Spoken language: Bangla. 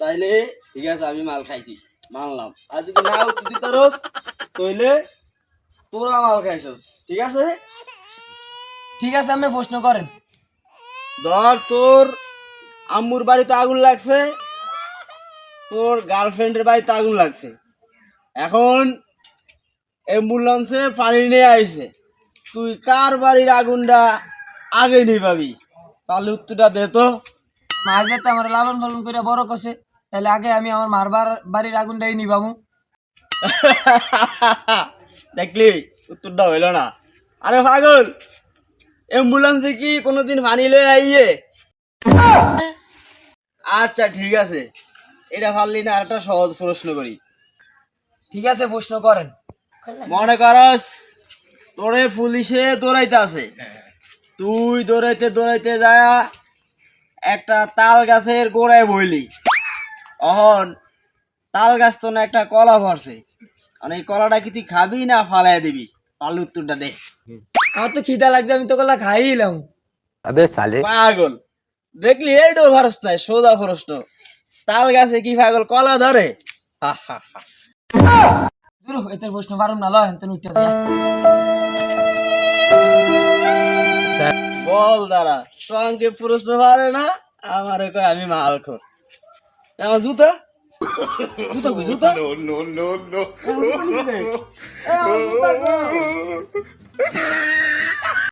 তাইলে ঠিক আছে আমি মাল খাইছি। মানলাম। আর যদি না উত্তর দিতারস তাইলে তোরা মাল খাইছস ঠিক আছে? ঠিক আছে আপনি প্রশ্ন করেন। ধর তোর আম্মুর বাড়িতে আগুন লাগছে তোর গার্লফ্রেন্ডের বাড়িতে আগুন লাগছে। এখন অ্যাম্বুলেন্সে পানি নিয়ে আইছে। তুই কার বাড়ির আগুনটা আগে নিয়ে পাবি? তাহলে উত্তরটা দে তো। মা যাতে আমার লালন পালন করে বড় করছে। তাহলে আগে আমি আমার মারবার বাড়ির আগুনটাই নিবামু দেখলি, উত্তরটা হইল না। আরে পাগল অ্যাম্বুলেন্সে কি কোনোদিন পানি লয়ে আইয়ে? আচ্ছা ঠিক আছে। এটা পারলি না একটা সহজ প্রশ্ন করি। ঠিক আছে, প্রশ্ন করেন। মনে করস, তোরে পুলিশে দৌড়াইতে আছে। তুই দৌড়াইতে দৌড়াইতে যায় একটা তাল গাছের গোড়ায় বইলি। অহন তাল গাছ তো না একটা কলা ভরছে। আর এই কলাটা কি তুই খাবি না ফালাই দিবি? পাল উত্তরটা দে। আমার তো খিদা লাগছে আমি তো কলা খাই এলাম। আবে সালে। পাগল। দেখলি এই ডো ভরস নাই সোজা তো। তাল গাছে কি পাগল কলা ধরে? দূর এটার প্রশ্ন পারুম না লয় তুমি উঠতে বল দাঁড়া সঙ্গে প্রশ্ন পারে না? আমার আমি মাল মালখোর। আমার জুতা জুতা নো জুতা